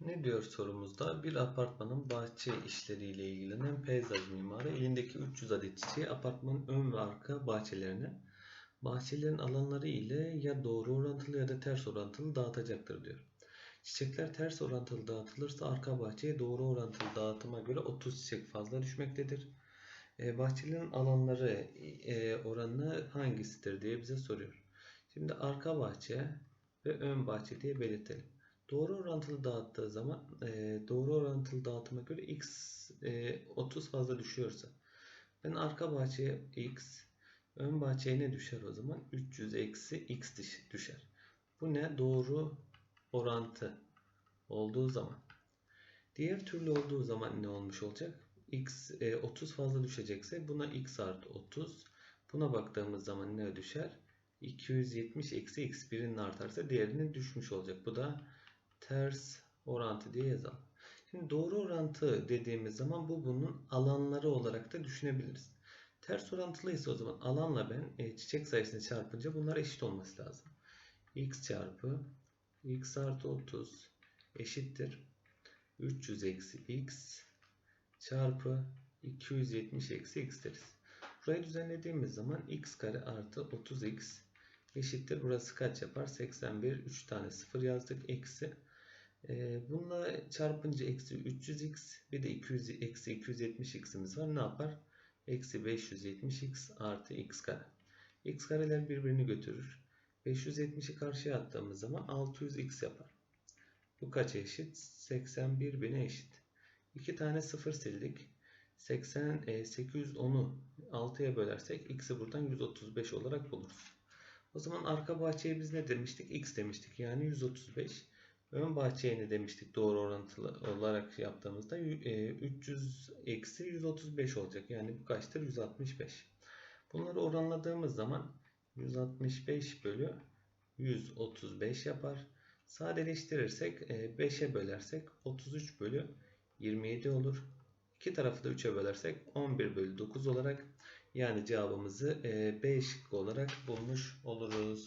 Ne diyor sorumuzda? Bir apartmanın bahçe işleriyle ilgilenen peyzaj mimarı elindeki 300 adet çiçeği apartmanın ön ve arka bahçelerine bahçelerin alanları ile ya doğru orantılı ya da ters orantılı dağıtacaktır diyor. Çiçekler ters orantılı dağıtılırsa arka bahçeye doğru orantılı dağıtıma göre 30 çiçek fazla düşmektedir. E, bahçelerin alanları e, oranı hangisidir diye bize soruyor. Şimdi arka bahçe ve ön bahçe diye belirtelim. Doğru orantılı dağıttığı zaman e, doğru orantılı dağıtıma göre x e, 30 fazla düşüyorsa ben arka bahçeye x ön bahçeye ne düşer o zaman 300 eksi x düş- düşer. Bu ne? Doğru orantı olduğu zaman. Diğer türlü olduğu zaman ne olmuş olacak? x e, 30 fazla düşecekse buna x artı 30. Buna baktığımız zaman ne düşer? 270 eksi x birinin artarsa diğerinin düşmüş olacak. Bu da ters orantı diye yazalım. Şimdi doğru orantı dediğimiz zaman bu bunun alanları olarak da düşünebiliriz. Ters orantılıysa o zaman alanla ben e, çiçek sayısını çarpınca bunlar eşit olması lazım. x çarpı x artı 30 eşittir. 300 eksi x çarpı 270 eksi x deriz. Burayı düzenlediğimiz zaman x kare artı 30x eşittir. Burası kaç yapar? 81. 3 tane 0 yazdık. Eksi. Ee, bununla çarpınca eksi 300x bir de 200, eksi 270x'imiz var. Ne yapar? Eksi 570x artı x kare. x kareler birbirini götürür. 570'i karşıya attığımız zaman 600x yapar. Bu kaça eşit? 81 bine eşit. 2 tane 0 sildik. 80, e, 810'u 6'ya bölersek x'i buradan 135 olarak buluruz. O zaman arka bahçeye biz ne demiştik? x demiştik. Yani 135. Ön bahçeye ne demiştik? Doğru orantılı olarak yaptığımızda e, 300 eksi 135 olacak. Yani bu kaçtır? 165. Bunları oranladığımız zaman 165 bölü 135 yapar. Sadeleştirirsek 5'e bölersek 33 bölü 27 olur. İki tarafı da 3'e bölersek 11 bölü 9 olarak yani cevabımızı B şıkkı olarak bulmuş oluruz.